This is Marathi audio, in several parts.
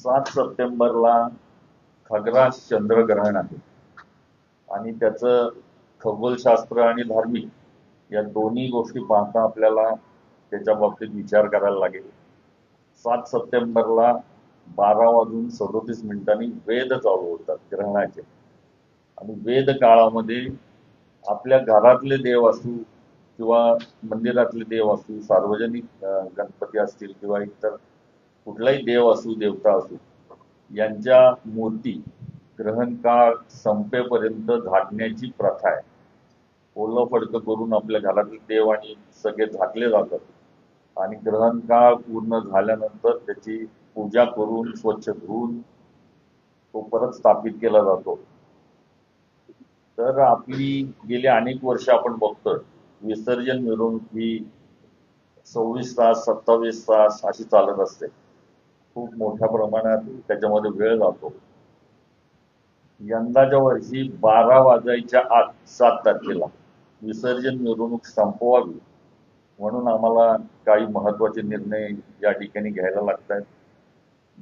सात सप्टेंबरला खग्रास चंद्रग्रहण आहे. आणि त्याचं खगोलशास्त्र आणि धार्मिक या दोन्ही गोष्टी पाहता आपल्याला त्याच्या बाबतीत विचार करायला लागेल. सात सप्टेंबरला बारा वाजून सदोतीस मिनिटांनी वेद चालू होतात ग्रहणाचे. आणि वेद काळामध्ये आपल्या घरातले देव असू किंवा मंदिरातले देव असू सार्वजनिक गणपती असतील किंवा इतर कुठलाही देव असू देवता असू यांच्या मूर्ती ग्रहण काळ संपेपर्यंत झाकण्याची प्रथा आहे. ओलं फडकं करून आपल्या घरातील देव आणि सगळे झाकले जातात. आणि ग्रहण काळ पूर्ण झाल्यानंतर त्याची पूजा करून स्वच्छ धुवून तो परत स्थापित केला जातो. तर आपली गेली अनेक वर्ष आपण बघतोय. विसर्जन मिरवणूक ही सव्वीस तास सत्तावीस तास अशी चालत असते. खूप मोठ्या प्रमाणात त्याच्यामध्ये वेळ जातो. यंदाच्या वर्षी बारा वाजायच्या आत सात तारखेला विसर्जन मिरवणूक संपवावी म्हणून आम्हाला काही महत्त्वाचे निर्णय या ठिकाणी घ्यायला लागत आहेत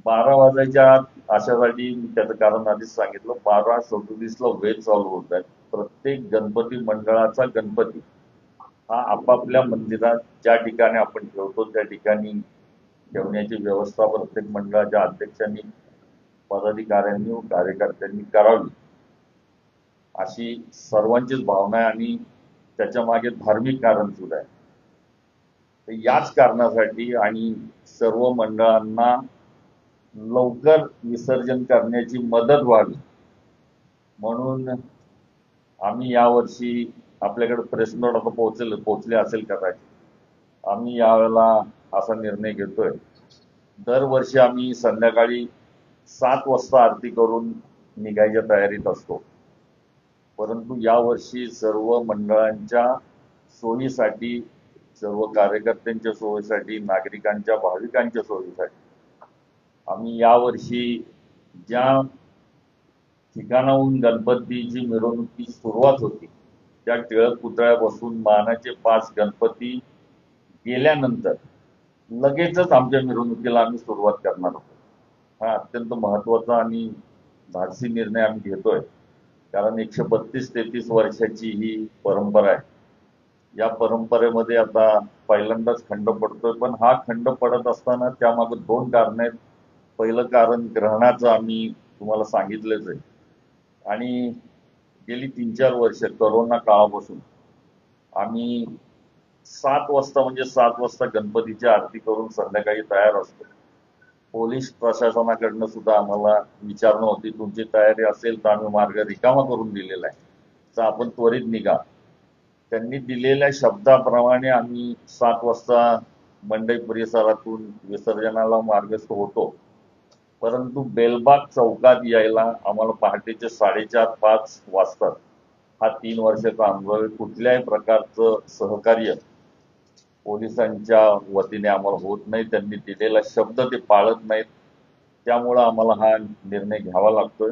बारा वाजायच्या आत अशासाठी त्याचं कारण आधीच सांगितलं बारा सदोतीसला वेळ चालू होत आहे. प्रत्येक गणपती मंडळाचा गणपती हा आपापल्या मंदिरात ज्या ठिकाणी आपण ठेवतो त्या ठिकाणी ठेवण्याची व्यवस्था प्रत्येक मंडळाच्या अध्यक्षांनी पदाधिकाऱ्यांनी व कार्यकर्त्यांनी करावी. अशी सर्वांचीच भावना आहे आणि त्याच्यामागे धार्मिक कारण सुद्धा आहे. तर याच कारणासाठी आणि सर्व मंडळांना लवकर विसर्जन करण्याची मदत व्हावी. म्हणून आम्ही यावर्षी आपल्याकडे प्रेस नोट आता पोहोचले पोहोचले असेल कदाचित. आम्ही यावेळेला असा निर्णय घेतोय. दरवर्षी आम्ही संध्याकाळी सात वाजता आरती करून निघायच्या तयारीत असतो. परंतु यावर्षी सर्व मंडळांच्या सोयीसाठी सर्व कार्यकर्त्यांच्या सोयीसाठी नागरिकांच्या भाविकांच्या सोयीसाठी आम्ही यावर्षी ज्या ठिकाणाहून गणपतीची मिरवणुकीची सुरुवात होती त्या टिळक पुतळ्यापासून मानाचे पाच गणपती गेल्यानंतर लगेचच आमच्या मिरवणुकीला आम्ही सुरुवात करणार आहोत हा अत्यंत महत्त्वाचा आणि धाडसी निर्णय आम्ही घेतोय. कारण एकशे बत्तीस तेहतीस वर्षाची ही परंपरा आहे. या परंपरेमध्ये आता पहिल्यांदाच खंड पडतोय पण हा खंड पडत असताना त्यामागे दोन कारण आहेत. पहिलं कारण ग्रहणाचं आम्ही तुम्हाला सांगितलंच आहे. आणि गेली तीन चार वर्ष करोना काळापासून आम्ही सात वाजता म्हणजे सात वाजता गणपतीची आरती करून संध्याकाळी तयार असतो. पोलीस प्रशासनाकडनं सुद्धा आम्हाला विचारणं होती. तुमची तयारी असेल तर आम्ही मार्ग रिकामा करून दिलेला आहे. तर आपण त्वरित निघा. त्यांनी दिलेल्या शब्दाप्रमाणे आम्ही सात वाजता मंडई परिसरातून विसर्जनाला मार्गस्थ होतो. परंतु बेलबाग चौकात यायला आम्हाला पहाटेचे साडेचार पाच वाजतात. हा तीन वर्षाचा अनुभव कुठल्याही प्रकारचं सहकार्य पोलिसांच्या वतीने आम्हाला होत नाही त्यांनी दिलेला शब्द ते पाळत नाहीत. त्यामुळं आम्हाला हा निर्णय घ्यावा लागतोय.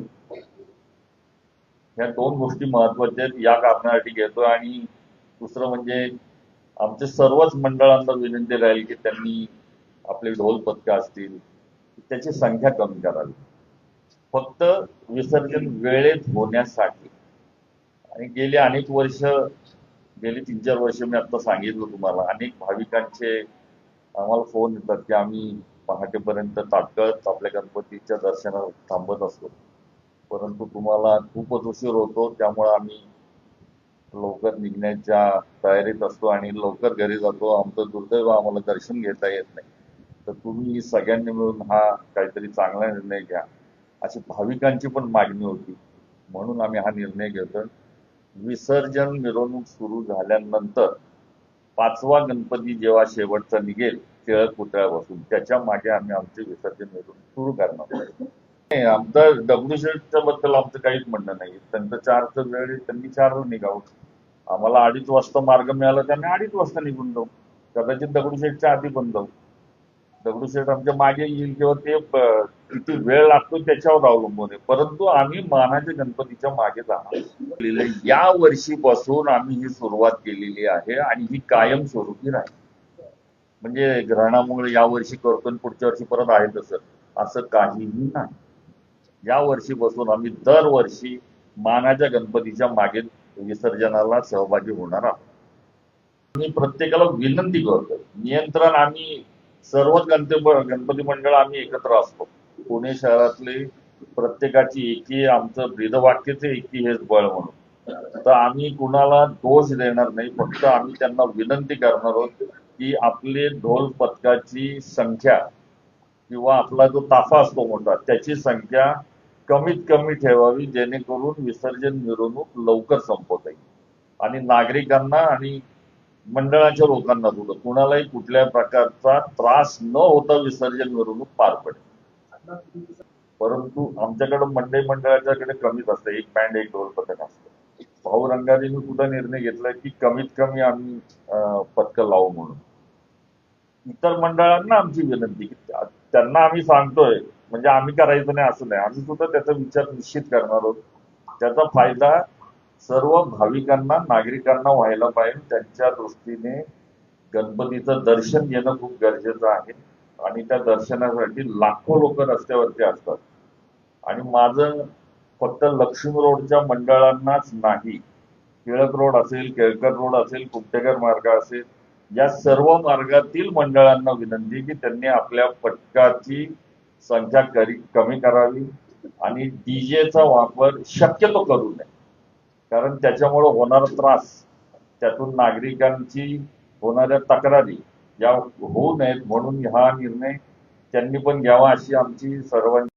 ह्या दोन गोष्टी महत्त्वाच्या आहेत या कारणासाठी घेतोय. आणि दुसरं म्हणजे आमच्या सर्वच मंडळांना विनंती राहील की त्यांनी आपले ढोल पथकं असतील त्याची संख्या कमी करावी. फक्त विसर्जन वेळेत होण्यासाठी. आणि गेली अनेक वर्ष गेली तीन चार वर्ष मी आता सांगितलं तुम्हाला. अनेक भाविकांचे आम्हाला फोन येतात की आम्ही पहाटेपर्यंत ताटकळत आपल्या गणपतीच्या दर्शनाला थांबत असतो. परंतु तुम्हाला खूपच उशीर होतो त्यामुळे आम्ही लवकर निघण्याच्या तयारीत असतो आणि लवकर घरी जातो. आमचं दुर्दैव आम्हाला दर्शन घेता येत नाही. तर तुम्ही सगळ्यांनी मिळून हा काहीतरी चांगला निर्णय घ्या. अशी भाविकांची पण मागणी होती. म्हणून आम्ही हा निर्णय घेतो विसर्जन मिरवणूक सुरू झाल्यानंतर पाचवा गणपती जेव्हा शेवटचा निघेल टिळक पुतळ्यापासून त्याच्यामागे आम्ही आमचे विसर्जन मिरवणूक सुरू करणार आमचं दगडूशेठच्या बद्दल आमचं काहीच म्हणणं नाही. त्यांचं चारचं वेळ त्यांनी चार निघावं. आम्हाला अडीच वाजता मार्ग मिळाला त्यांनी अडीच वाजता निघून जाऊ. कदाचित दगडूशेठच्या आधी पण जाऊ. दगडूशेठ आमच्या मागे येईल किंवा ते किती वेळ लागतो त्याच्यावर अवलंबून आहे. परंतु आम्ही मानाच्या गणपतीच्या मागे जाणार. या वर्षीपासून आम्ही ही सुरुवात केलेली आहे आणि ही कायमस्वरूपी राहील. म्हणजे ग्रहणामुळे या वर्षी करतो आणि पुढच्या वर्षी परत आहे तसं. असं काहीही नाही. या वर्षीपासून आम्ही दरवर्षी मानाच्या गणपतीच्या मागे विसर्जनाला सहभागी होणार आहोत. मी प्रत्येकाला विनंती करतो. नियंत्रण आम्ही सर्वच गणपती गणपती मंडळ आम्ही एकत्र असतो. पुणे शहरातले प्रत्येकाची एकी आमचं ब्रीदवाक्यच एकी हेच बळ म्हणून. तर आम्ही कुणाला दोष देणार नाही फक्त आम्ही त्यांना विनंती करणार आहोत की आपले ढोल पथकाची संख्या किंवा आपला जो ताफा असतो मोठा त्याची संख्या कमीत कमी ठेवावी जेणेकरून विसर्जन मिरवणूक लवकर संपवता येईल. आणि नागरिकांना आणि मंडळाच्या लोकांना सुद्धा कुणालाही कुठल्याही प्रकारचा त्रास न होता विसर्जन मिरवणूक पार पडेल. परंतु आमच्याकडे मंडई मंडळाच्याकडे कमीच असतं. एक बँड एक ढोल पथक असतं. भाऊ रंगारीने सुद्धा निर्णय घेतलाय की कमीत कमी आम्ही अं, पथकं लावू म्हणून. इतर मंडळांना आमची विनंती की त्यांना आम्ही सांगतोय. म्हणजे आम्ही करायचं नाही असं नाही. आम्ही सुद्धा त्याचा विचार निश्चित करणार आहोत. त्याचा फायदा सर्व भाविकांना नागरिकांना व्हायला पाहिजे. त्यांच्या दृष्टीने गणपतीचं दर्शन घेणं खूप गरजेचं आहे. आणि त्या दर्शनासाठी लाखो लोक रस्त्यावरती असतात. आणि माझं फक्त लक्ष्मी रोडच्या मंडळांनाच नाही टिळक रोड असेल केळकर रोड असेल कुपटेकर मार्ग असेल या सर्व मार्गातील मंडळांना विनंती की त्यांनी आपल्या पथकाची संख्या करी कमी करावी. आणि डीजेचा वापर शक्यतो करू नये. कारण त्याच्यामुळे होणारा त्रास. त्यातून नागरिकांची होणाऱ्या तक्रारी या होऊ नयेत म्हणून हा निर्णय त्यांनी पण घ्यावा अशी आमची सर्वांची